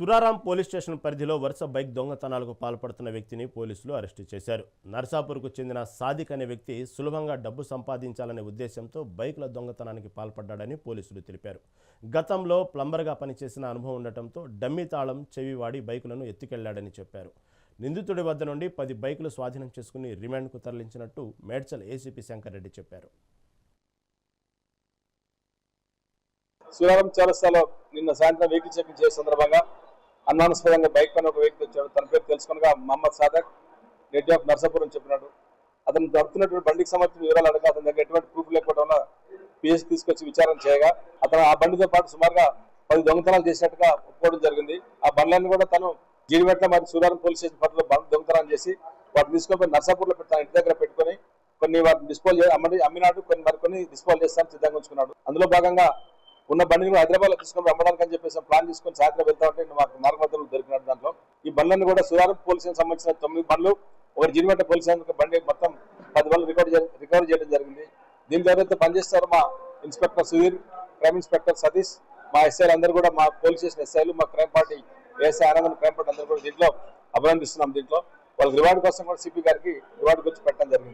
Suraram police station పరిధిలో వరుస bike దొంగతనాలకు పాల్పడుతున్న వ్యక్తిని పోలీసులు అరెస్టు చేశారు. నర్సాపూర్కు చెందిన సాదిక్ అనే వ్యక్తి సులభంగా డబ్బు సంపాదించాలనే ఉద్దేశంతో బైకుల దొంగతనానికి పాల్పడ్డాడని పోలీసులు తెలిపారు. గతంలో ప్లంబర్గా పనిచేసిన అనుభవం ఉండటంతో డమ్మీ తాళం చెవి వాడి బైకులను ఎత్తుకెళ్ళాడని చెప్పారు. నిందితుడి వద్ద నుండి పది బైకులు స్వాధీనం చేసుకుని రిమాండ్కు తరలించినట్టు మేడ్చల్ ఏసీపీ శంకర్ రెడ్డి చెప్పారు. సురారం చౌరస్తాలో నిన్న సాయంత్రం వెహికల్ చెకింగ్ చేసే సందర్భంగా అనుమానాస్పదంగా బైక్ పైన ఒక వ్యక్తి వచ్చాడు. తన పేరు తెలుసుకునగా మహమ్మద్ సాదక్ రెడ్డి ఆఫ్ నర్సాపురం చెప్పినాడు. అతను దొరుకుతున్నటువంటి బండికి సంబంధించిన వివరాలు అడగా అతని దగ్గర ఎటువంటి ప్రూఫ్ లేకపోవడం వల్ల పిఎస్ తీసుకొచ్చి విచారణ చేయగా అతను ఆ బండితో పాటు సుమారుగా పది దొంగతనాలు చేసినట్టుగా ఒప్పుకోవడం జరిగింది. ఆ బండ్లన్నీ కూడా తను జీడిమెట్ల మరియు సూర్యారం పోలీస్ స్టేషన్ పరిధిలో బండ్ దొంగతనం చేసి వాటిని తీసుకొని నర్సాపూర్లో పెట్టి తన ఇంటి దగ్గర పెట్టుకొని కొన్ని వాటిని డిస్పోజ్ అమ్మడి అమ్మినాడు కొన్ని మరికొన్ని డిస్పోజ్ చేస్తాను సిద్ధంగా ఉంచుకున్నాడు. అందులో భాగంగా ఉన్న బండిని కూడా హైదరాబాద్లో తీసుకొని అమ్మడానికి అని చెప్పేసి ప్లాన్ తీసుకొని సాయంత్రం వెళ్తా ఉంటే మాకు మార్గ దొరికినాడు దాంట్లో. ఈ బండ్లను కూడా సుధారం పోలీస్ సంబంధించిన తొమ్మిది బండ్లు ఒక జిరిమెట్ట పోలీస్ బండి మొత్తం పది బండ్లు రికవర్ రికవర్ చేయడం జరిగింది. దీని తర్వాత పనిచేస్తారు మా inspector Sudheer crime inspector Satish మా ఎస్ఐలు అందరూ కూడా మా పోలీస్ స్టేషన్ ఎస్ఐలు మా crime party ASI Anandam crime party అందరూ కూడా దీంట్లో అభినందిస్తున్నాం దీంట్లో. వాళ్ళకి రివార్డు కోసం కూడా సిపి గారికి రివార్డు గురించి పెట్టడం జరిగింది.